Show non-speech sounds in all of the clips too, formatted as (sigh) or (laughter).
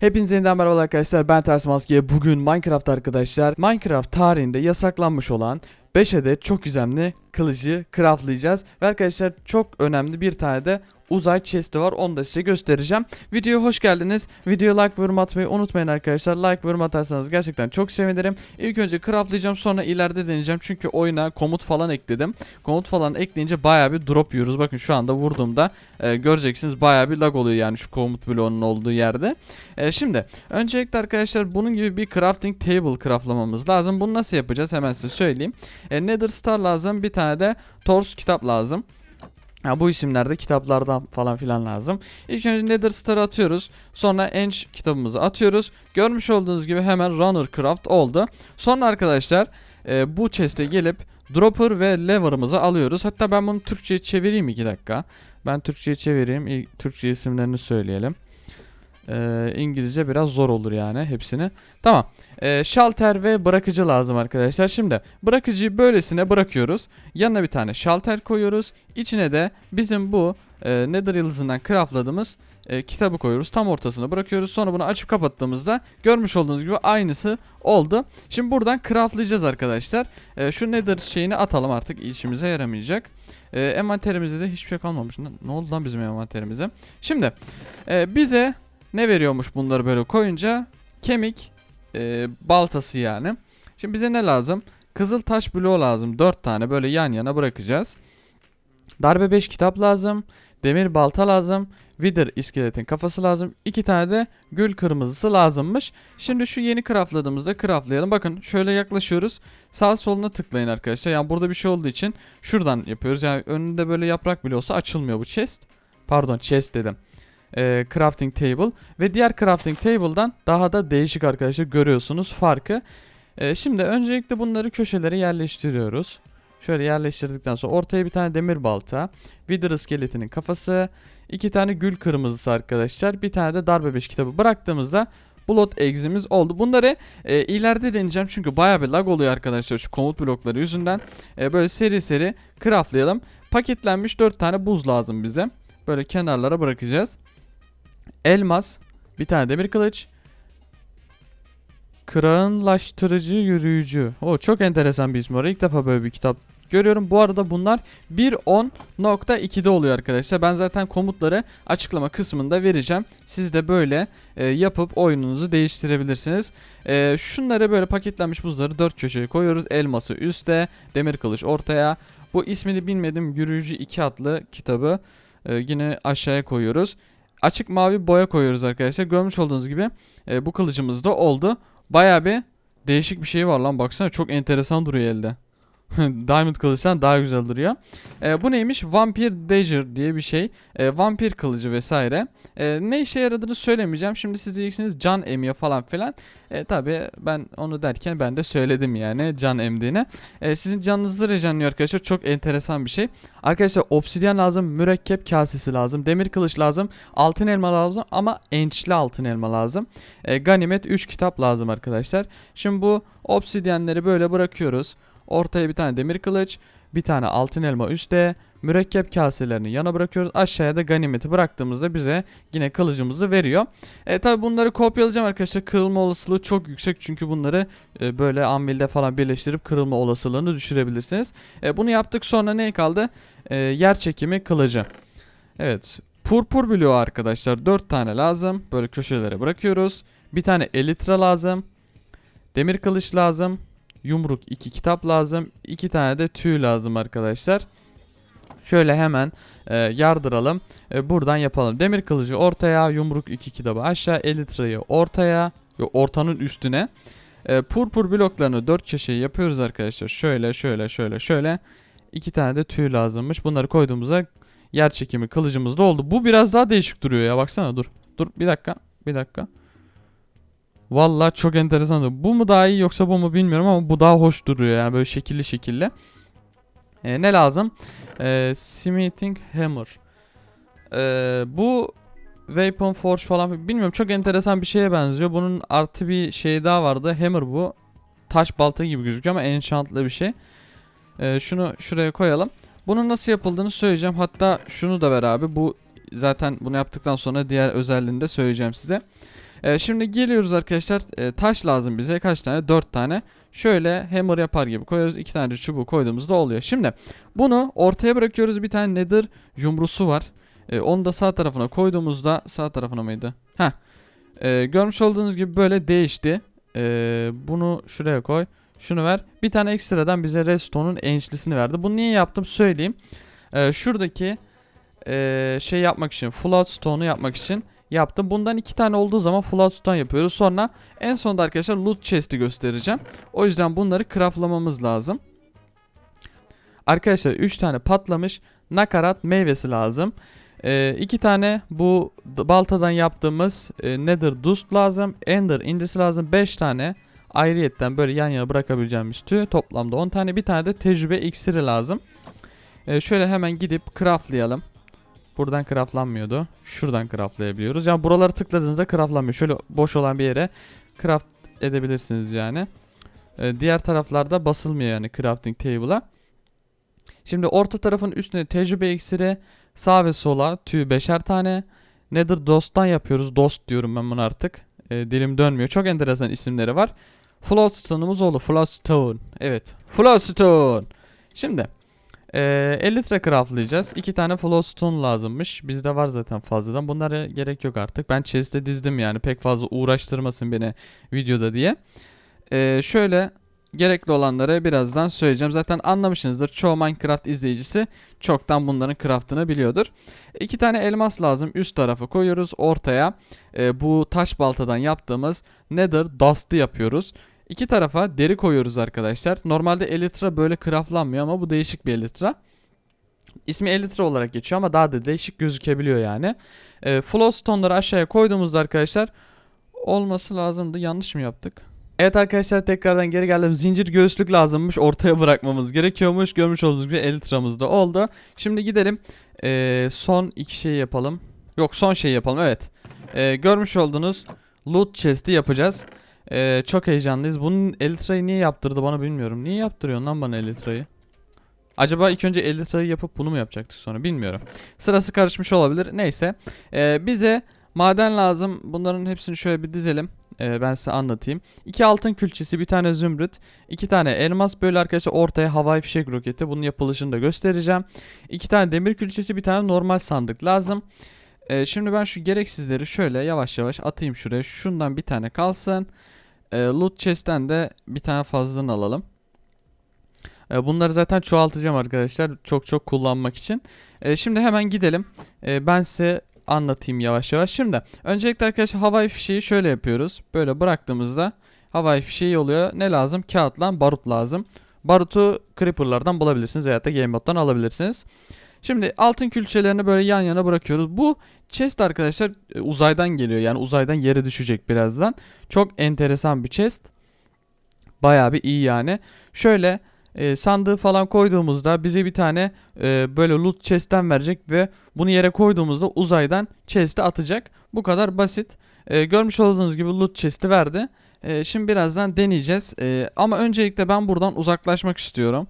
Hepinize yeniden merhaba arkadaşlar. Ben Ters Maske. Bugün Minecraft arkadaşlar Minecraft tarihinde yasaklanmış olan 5 adet çok gizemli kılıcı craftlayacağız. Ve arkadaşlar çok önemli bir tane de uzay chest'i var. Onu da size göstereceğim. Videoya hoş geldiniz. Videoya like ve yorum atmayı unutmayın arkadaşlar. Like ve yorum atarsanız gerçekten çok sevinirim. İlk önce craftlayacağım sonra ileride deneyeceğim. Çünkü oyuna komut falan ekledim. Komut falan ekleyince baya bir drop yiyoruz. Bakın şu anda vurduğumda e, göreceksiniz baya bir lag oluyor yani şu komut bloğunun olduğu yerde. E, Şimdi öncelikle arkadaşlar bunun gibi bir crafting table craftlamamız lazım. Bunu nasıl yapacağız? Hemen size söyleyeyim. E, Nether Star lazım bir tane de Tors kitap lazım Ha, bu isimlerde kitaplardan falan filan lazım. İlk önce Nether Star'ı atıyoruz. Sonra Ench kitabımızı atıyoruz. Görmüş olduğunuz gibi hemen Runner Craft oldu. Sonra arkadaşlar e, bu chest'e gelip Dropper ve Lever'ımızı alıyoruz. Hatta ben bunu Türkçe'ye çevireyim 2 dakika. Ben Türkçe'ye çevireyim. İlk Türkçe isimlerini söyleyelim. E, İngilizce biraz zor olur yani hepsini. Tamam. E, şalter ve bırakıcı lazım arkadaşlar. Şimdi bırakıcıyı böylesine bırakıyoruz. Yanına bir tane şalter koyuyoruz. İçine de bizim bu e, Nether yıldızından craftladığımız e, kitabı koyuyoruz. Tam ortasına bırakıyoruz. Sonra bunu açıp kapattığımızda görmüş olduğunuz gibi aynısı oldu. Şimdi buradan craftlayacağız arkadaşlar. E, şu Nether şeyini atalım artık işimize yaramayacak. E, envanterimizde de hiçbir şey kalmamış. Ne, ne oldu lan bizim envanterimize? Şimdi e, bize ne veriyormuş bunları böyle koyunca? Kemik e, baltası yani. Şimdi bize ne lazım? Kızıl taş bloğu lazım. 4 tane böyle yan yana bırakacağız. Darbe 5 kitap lazım. Demir balta lazım. Wither iskeletin kafası lazım. 2 tane de gül kırmızısı lazımmış. Şimdi şu yeni craftladığımızda craftlayalım. Bakın şöyle yaklaşıyoruz. Sağ soluna tıklayın arkadaşlar. Yani burada bir şey olduğu için şuradan yapıyoruz. Yani önünde böyle yaprak bile olsa açılmıyor bu chest. Pardon chest dedim. Ee, crafting table. Ve diğer crafting table'dan daha da değişik arkadaşlar görüyorsunuz farkı. Ee, şimdi öncelikle bunları köşelere yerleştiriyoruz. Şöyle yerleştirdikten sonra ortaya bir tane demir balta, Wither iskeletinin kafası, iki tane gül kırmızısı arkadaşlar, bir tane de darbe 5 kitabı bıraktığımızda Blood Eggs'imiz oldu. Bunları e, ileride deneyeceğim çünkü baya bir lag oluyor arkadaşlar şu komut blokları yüzünden. E, böyle seri seri craftlayalım. Paketlenmiş 4 tane buz lazım bize. Böyle kenarlara bırakacağız. Elmas, bir tane demir kılıç, Kırağınlaştırıcı yürüyücü. O çok enteresan bir ismi var. İlk defa böyle bir kitap görüyorum. Bu arada bunlar 1.10.2'de oluyor arkadaşlar. Ben zaten komutları açıklama kısmında vereceğim. Siz de böyle e, yapıp oyununuzu değiştirebilirsiniz. E, şunları böyle paketlenmiş buzları 4 köşeye koyuyoruz. Elması üstte, demir kılıç ortaya. Bu ismini bilmedim Yürüyücü 2 adlı kitabı e, yine aşağıya koyuyoruz. Açık mavi boya koyuyoruz arkadaşlar. Görmüş olduğunuz gibi e, bu kılıcımız da oldu. Baya bir değişik bir şey var lan baksana çok enteresan duruyor elde. (laughs) Diamond kılıçtan daha güzel duruyor. E, bu neymiş? Vampir Dagger diye bir şey. E, vampir kılıcı vesaire. E, ne işe yaradığını söylemeyeceğim. Şimdi siz diyeceksiniz can emiyor falan filan. E, Tabi ben onu derken ben de söyledim yani can emdiğini. E, sizin canınızı rejenliyor arkadaşlar. Çok enteresan bir şey. Arkadaşlar obsidyen lazım. Mürekkep kasesi lazım. Demir kılıç lazım. Altın elma lazım ama ençli altın elma lazım. E, ganimet 3 kitap lazım arkadaşlar. Şimdi bu obsidyenleri böyle bırakıyoruz. Ortaya bir tane demir kılıç, bir tane altın elma üstte, mürekkep kaselerini yana bırakıyoruz. Aşağıya da ganimeti bıraktığımızda bize yine kılıcımızı veriyor. E tabi bunları kopyalayacağım arkadaşlar. Kırılma olasılığı çok yüksek çünkü bunları e, böyle anvilde falan birleştirip kırılma olasılığını düşürebilirsiniz. E, bunu yaptık sonra ne kaldı? E, yer çekimi kılıcı. Evet. Purpur bloğu arkadaşlar 4 tane lazım. Böyle köşelere bırakıyoruz. Bir tane elitra lazım. Demir kılıç lazım. Yumruk 2 kitap lazım. 2 tane de tüy lazım arkadaşlar. Şöyle hemen e, yardıralım. E, buradan yapalım. Demir kılıcı ortaya, yumruk 2 kitabı aşağı, elitrayı ortaya, ortanın üstüne. E, purpur bloklarını 4 köşeye yapıyoruz arkadaşlar. Şöyle, şöyle, şöyle, şöyle. 2 tane de tüy lazımmış. Bunları koyduğumuzda yer çekimi kılıcımız da oldu. Bu biraz daha değişik duruyor ya. Baksana dur. Dur bir dakika. Bir dakika. Vallahi çok enteresan. Bu mu daha iyi yoksa bu mu bilmiyorum ama bu daha hoş duruyor yani böyle şekilli şekilli. Ee, ne lazım? Ee, smithing hammer. Ee, bu weapon forge falan bilmiyorum çok enteresan bir şeye benziyor. Bunun artı bir şey daha vardı. Hammer bu. Taş balta gibi gözüküyor ama enchantlı bir şey. Ee, şunu şuraya koyalım. Bunun nasıl yapıldığını söyleyeceğim. Hatta şunu da ver abi. Bu zaten bunu yaptıktan sonra diğer özelliğini de söyleyeceğim size. E, şimdi geliyoruz arkadaşlar. E, taş lazım bize. Kaç tane? 4 tane. Şöyle hammer yapar gibi koyuyoruz. 2 tane çubuğu koyduğumuzda oluyor. Şimdi bunu ortaya bırakıyoruz. Bir tane nether yumrusu var. E, onu da sağ tarafına koyduğumuzda sağ tarafına mıydı? Heh. E, görmüş olduğunuz gibi böyle değişti. E, bunu şuraya koy. Şunu ver. Bir tane ekstradan bize redstone'un ençlisini verdi. Bunu niye yaptım söyleyeyim. E, şuradaki e, şey yapmak için floodstone'u yapmak için yaptım. Bundan iki tane olduğu zaman floodstone yapıyoruz. Sonra en sonunda arkadaşlar loot chest'i göstereceğim. O yüzden bunları craftlamamız lazım. Arkadaşlar 3 tane patlamış nakarat meyvesi lazım. Ee, iki tane bu baltadan yaptığımız e, nether dust lazım. Ender incisi lazım. 5 tane ayrıyetten böyle yan yana bırakabileceğimiz tüy. Toplamda 10 tane. Bir tane de tecrübe iksiri lazım. Ee, şöyle hemen gidip craftlayalım. Buradan craftlanmıyordu. Şuradan craftlayabiliyoruz. Yani buraları tıkladığınızda craftlanmıyor. Şöyle boş olan bir yere craft edebilirsiniz yani. Ee, diğer taraflarda basılmıyor yani crafting table'a. Şimdi orta tarafın üstüne tecrübe iksiri, sağ ve sola tüy beşer tane. Nether Dost'tan yapıyoruz. Dost diyorum ben bunu artık. Ee, dilim dönmüyor. Çok enteresan isimleri var. Floodstone'umuz oldu. Floodstone. Evet. Floodstone. Şimdi ee, 50 litre craftlayacağız. 2 tane Floodstone lazımmış. Bizde var zaten fazladan. Bunlara gerek yok artık. Ben chest'e dizdim yani. Pek fazla uğraştırmasın beni videoda diye. Ee, şöyle gerekli olanları birazdan söyleyeceğim. Zaten anlamışsınızdır. Çoğu Minecraft izleyicisi çoktan bunların craftını biliyordur. İki tane elmas lazım. Üst tarafı koyuyoruz. Ortaya e, bu taş baltadan yaptığımız Nether Dust'ı yapıyoruz. İki tarafa deri koyuyoruz arkadaşlar. Normalde Elytra böyle craftlanmıyor ama bu değişik bir Elytra. İsmi Elytra olarak geçiyor ama daha da değişik gözükebiliyor yani. E, Flowstone'ları aşağıya koyduğumuzda arkadaşlar olması lazımdı. Yanlış mı yaptık? Evet arkadaşlar tekrardan geri geldim. Zincir göğüslük lazımmış. Ortaya bırakmamız gerekiyormuş. Görmüş olduğunuz gibi Elytra'mız da oldu. Şimdi gidelim. Ee, son iki şeyi yapalım. Yok son şeyi yapalım evet. Ee, görmüş olduğunuz loot chest'i yapacağız. Ee, çok heyecanlıyız. Bunun Elytra'yı niye yaptırdı bana bilmiyorum. Niye yaptırıyorsun lan bana Elytra'yı? Acaba ilk önce Elytra'yı yapıp bunu mu yapacaktık sonra bilmiyorum. Sırası karışmış olabilir. Neyse. Ee, bize maden lazım. Bunların hepsini şöyle bir dizelim. Ee, ben size anlatayım. İki altın külçesi, bir tane zümrüt, iki tane elmas böyle arkadaşlar ortaya havai fişek roketi. Bunun yapılışını da göstereceğim. İki tane demir külçesi, bir tane normal sandık lazım. Ee, şimdi ben şu gereksizleri şöyle yavaş yavaş atayım şuraya. Şundan bir tane kalsın. Ee, loot chest'ten de bir tane fazladan alalım. Ee, bunları zaten çoğaltacağım arkadaşlar. Çok çok kullanmak için. Ee, şimdi hemen gidelim. Ee, ben size anlatayım yavaş yavaş. Şimdi öncelikle arkadaşlar havai fişeği şöyle yapıyoruz. Böyle bıraktığımızda havai fişeği oluyor. Ne lazım? Kağıtla barut lazım. Barutu creeperlardan bulabilirsiniz veya da gamebot'tan alabilirsiniz. Şimdi altın külçelerini böyle yan yana bırakıyoruz. Bu chest arkadaşlar e, uzaydan geliyor. Yani uzaydan yere düşecek birazdan. Çok enteresan bir chest. Bayağı bir iyi yani. Şöyle e, sandığı falan koyduğumuzda bize bir tane e, böyle loot chest'ten verecek ve bunu yere koyduğumuzda uzaydan chest'e atacak. Bu kadar basit. E, görmüş olduğunuz gibi loot chest'i verdi. E, şimdi birazdan deneyeceğiz. E, ama öncelikle ben buradan uzaklaşmak istiyorum.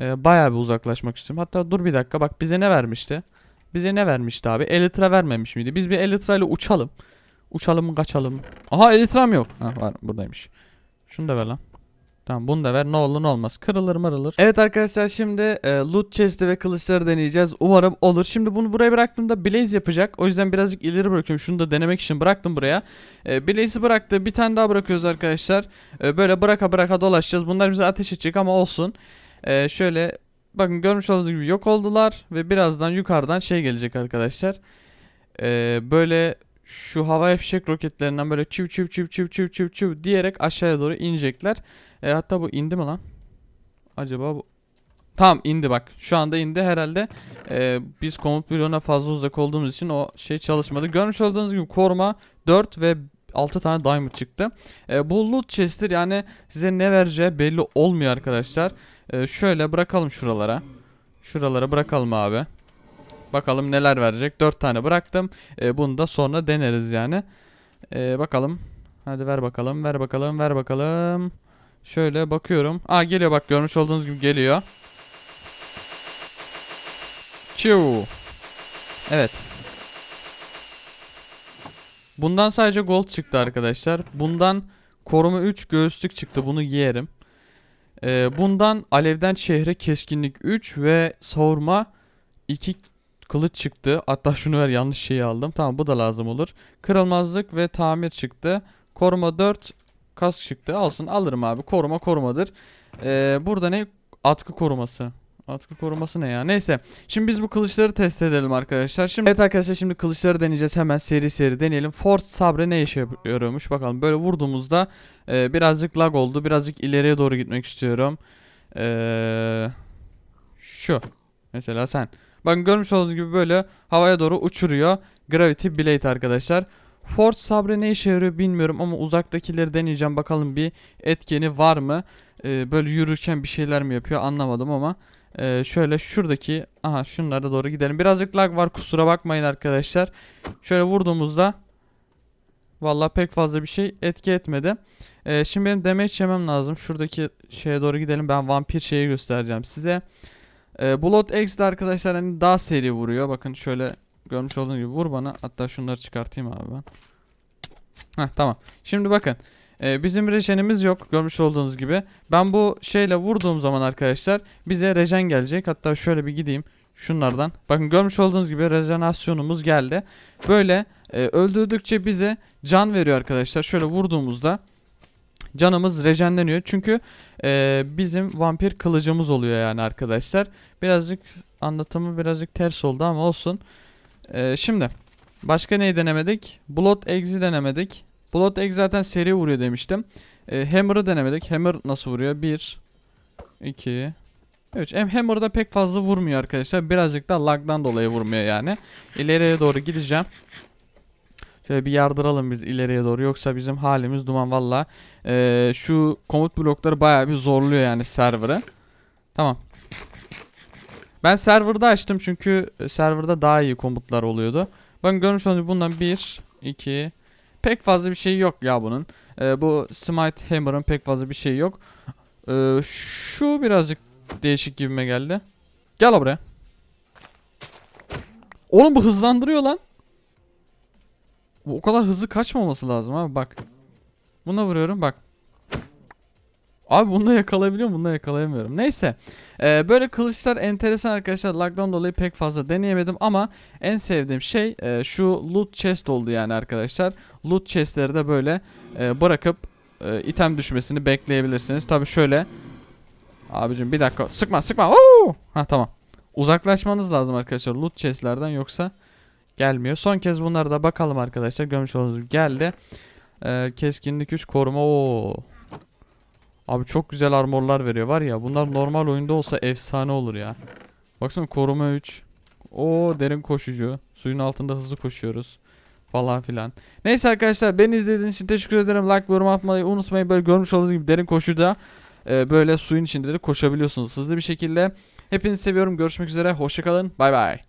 E, bayağı bir uzaklaşmak istiyorum. Hatta dur bir dakika bak bize ne vermişti? Bize ne vermişti abi? Elytra vermemiş miydi? Biz bir Elytra ile uçalım. Uçalım kaçalım. Aha Elytra'm yok. Ha var buradaymış. Şunu da ver lan. Tamam bunu da ver ne olur ne olmaz. Kırılır mırılır. Evet arkadaşlar şimdi e, loot chest'i ve kılıçları deneyeceğiz. Umarım olur. Şimdi bunu buraya bıraktığımda Blaze yapacak. O yüzden birazcık ileri bırakıyorum. Şunu da denemek için bıraktım buraya. E, Blaze'i bıraktı. Bir tane daha bırakıyoruz arkadaşlar. E, böyle bıraka bıraka dolaşacağız. Bunlar bize ateş edecek ama olsun. E, şöyle bakın görmüş olduğunuz gibi yok oldular. Ve birazdan yukarıdan şey gelecek arkadaşlar. E, böyle şu havai fişek roketlerinden böyle çiv çiv çiv çiv çiv çiv çiv diyerek aşağıya doğru inecekler. E, hatta bu indi mi lan? Acaba bu... Tamam indi bak. Şu anda indi herhalde. E, biz komut bloğuna fazla uzak olduğumuz için o şey çalışmadı. Görmüş olduğunuz gibi koruma 4 ve 6 tane diamond çıktı. E, bu loot chest'tir yani size ne vereceği belli olmuyor arkadaşlar. E, şöyle bırakalım şuralara. Şuralara bırakalım abi. Bakalım neler verecek. 4 tane bıraktım. E, bunu da sonra deneriz yani. E, bakalım. Hadi ver bakalım, ver bakalım, ver bakalım. Şöyle bakıyorum. Aa geliyor bak görmüş olduğunuz gibi geliyor. Çiu. Evet. Bundan sadece gold çıktı arkadaşlar. Bundan koruma 3 göğüslük çıktı. Bunu giyerim. Ee, bundan alevden şehre keskinlik 3 ve savurma 2 kılıç çıktı. Hatta şunu ver yanlış şeyi aldım. Tamam bu da lazım olur. Kırılmazlık ve tamir çıktı. Koruma 4 kas çıktı. Alsın alırım abi. Koruma korumadır. Ee, burada ne? Atkı koruması. Atkı koruması ne ya? Neyse. Şimdi biz bu kılıçları test edelim arkadaşlar. Şimdi evet arkadaşlar şimdi kılıçları deneyeceğiz. Hemen seri seri deneyelim. Force sabre ne işe yarıyormuş bakalım. Böyle vurduğumuzda e, birazcık lag oldu. Birazcık ileriye doğru gitmek istiyorum. Eee şu. Mesela sen. Bakın görmüş olduğunuz gibi böyle havaya doğru uçuruyor. Gravity Blade arkadaşlar. Force sabre ne işe yarıyor bilmiyorum ama uzaktakileri deneyeceğim. Bakalım bir etkeni var mı? Ee, böyle yürürken bir şeyler mi yapıyor anlamadım ama. Ee, şöyle şuradaki aha şunlara doğru gidelim. Birazcık lag var kusura bakmayın arkadaşlar. Şöyle vurduğumuzda Vallahi pek fazla bir şey etki etmedi. Ee, şimdi benim damage yemem lazım. Şuradaki şeye doğru gidelim. Ben vampir şeyi göstereceğim size. Ee, Blood X de arkadaşlar hani daha seri vuruyor. Bakın şöyle görmüş olduğunuz gibi vur bana. Hatta şunları çıkartayım abi ben. Heh tamam. Şimdi bakın. Ee, bizim rejenimiz yok görmüş olduğunuz gibi. Ben bu şeyle vurduğum zaman arkadaşlar bize rejen gelecek. Hatta şöyle bir gideyim şunlardan. Bakın görmüş olduğunuz gibi rejenasyonumuz geldi. Böyle e, öldürdükçe bize can veriyor arkadaşlar. Şöyle vurduğumuzda canımız rejenleniyor. Çünkü e, bizim vampir kılıcımız oluyor yani arkadaşlar. Birazcık anlatımı birazcık ters oldu ama olsun. E, şimdi başka neyi denemedik? Blood Egg'i denemedik. Blood Egg zaten seri vuruyor demiştim. E, Hammer'ı denemedik. Hammer nasıl vuruyor? 1 2 3. Hem Hammer'da pek fazla vurmuyor arkadaşlar. Birazcık da lag'dan dolayı vurmuyor yani. İleriye doğru gideceğim. Şöyle bir yardıralım biz ileriye doğru yoksa bizim halimiz duman valla. Ee, şu komut blokları bayağı bir zorluyor yani server'ı. Tamam. Ben server'da açtım çünkü server'da daha iyi komutlar oluyordu. Bakın görmüş olduğunuz bundan 1, 2, pek fazla bir şey yok ya bunun. Ee, bu Smite Hammer'ın pek fazla bir şey yok. Ee, şu birazcık değişik gibime geldi. Gel buraya. Oğlum bu hızlandırıyor lan. Bu o kadar hızlı kaçmaması lazım abi bak. Buna vuruyorum bak. Abi bunda yakalayabiliyorum bunda yakalayamıyorum. Neyse. Ee, böyle kılıçlar enteresan arkadaşlar. Lag'dan dolayı pek fazla deneyemedim ama en sevdiğim şey e, şu loot chest oldu yani arkadaşlar. Loot chestleri de böyle e, bırakıp e, item düşmesini bekleyebilirsiniz. Tabi şöyle. Abicim bir dakika. Sıkma sıkma. Oo! Ha tamam. Uzaklaşmanız lazım arkadaşlar loot chestlerden yoksa gelmiyor. Son kez bunlara da bakalım arkadaşlar. Görmüş olduğunuz gibi geldi. Ee, keskinlik 3 koruma. Oo. Abi çok güzel armorlar veriyor var ya. Bunlar normal oyunda olsa efsane olur ya. Baksana koruma 3. O derin koşucu. Suyun altında hızlı koşuyoruz. Falan filan. Neyse arkadaşlar beni izlediğiniz için teşekkür ederim. Like yorum atmayı unutmayın. Böyle görmüş olduğunuz gibi derin koşuda e, böyle suyun içinde de koşabiliyorsunuz hızlı bir şekilde. Hepinizi seviyorum. Görüşmek üzere. Hoşçakalın. Bay bay.